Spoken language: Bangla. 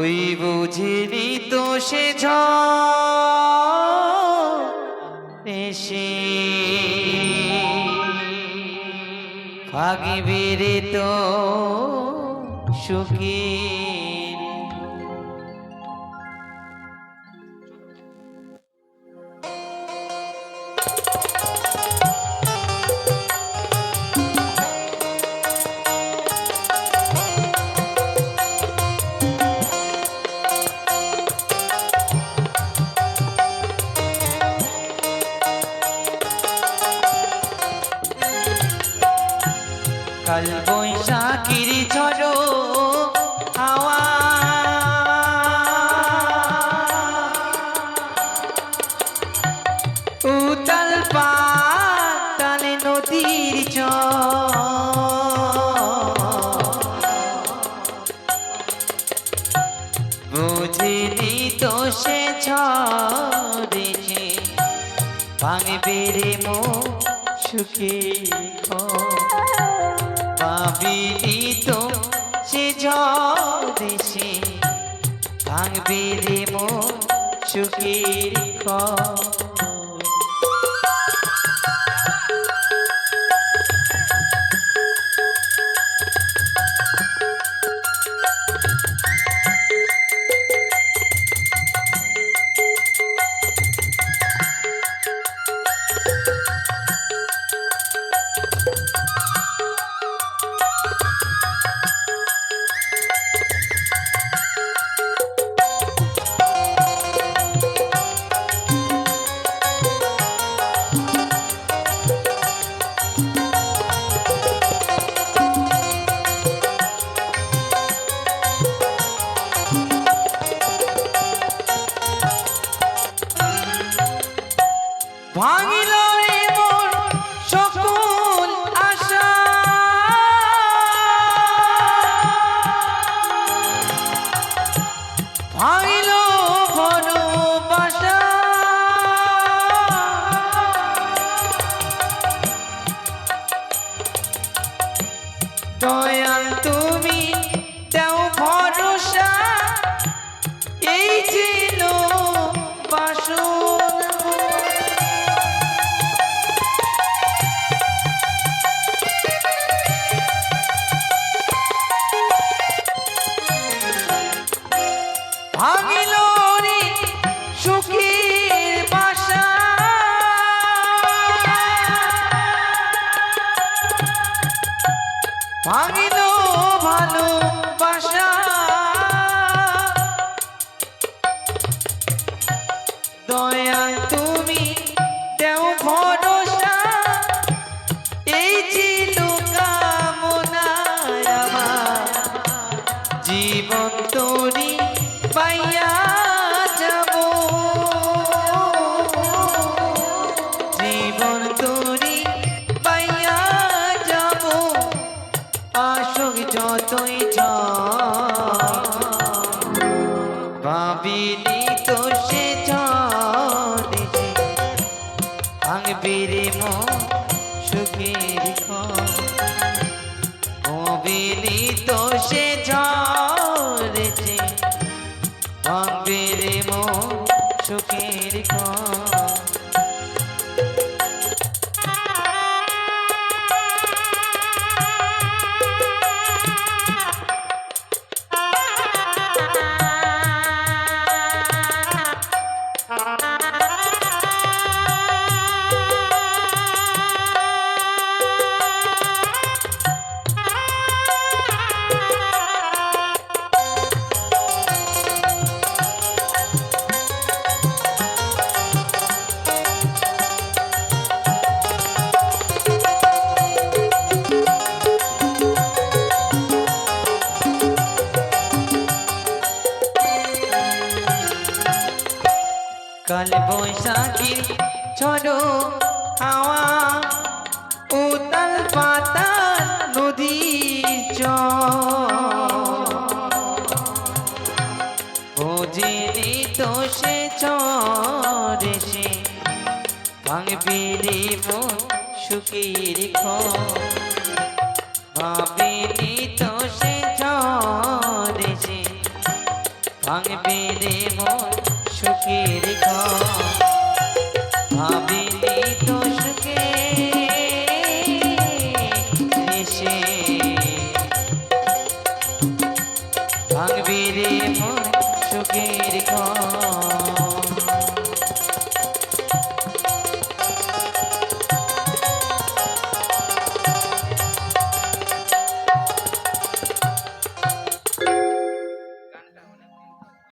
ওই বুঝিনি তো সে ঝেসে ফাগি বেড়ে তো সুখী। কাল বৈশাখীর ঝড় হাওয়া। উতাল পাতালে নদীর বুঝিনি তো সে ঝড়েছে ভাঙবে রে মো সুখী পাবিনি তো সে ঝড়েছে ভাঙবে রে মো খবর ভাঙিল ভাঙিল ভালো আসুক যতই ভাবিনি তো সে ঝড়ে রে মো সুখের কবিনি তো সে ঝরেছে ভাঙবে রে মো সুখের ঘর। কাল বৈশাখীর ঝড় হাওয়া উতাল পাতাল নদী বুঝিনি তো সে ঝড়ে সে ভাঙবি রে মন সুখীর ভাবিনি তো সে ঝড়ে সে ভাঙবে মন সুখের ভাবিনি তো সুখে এসে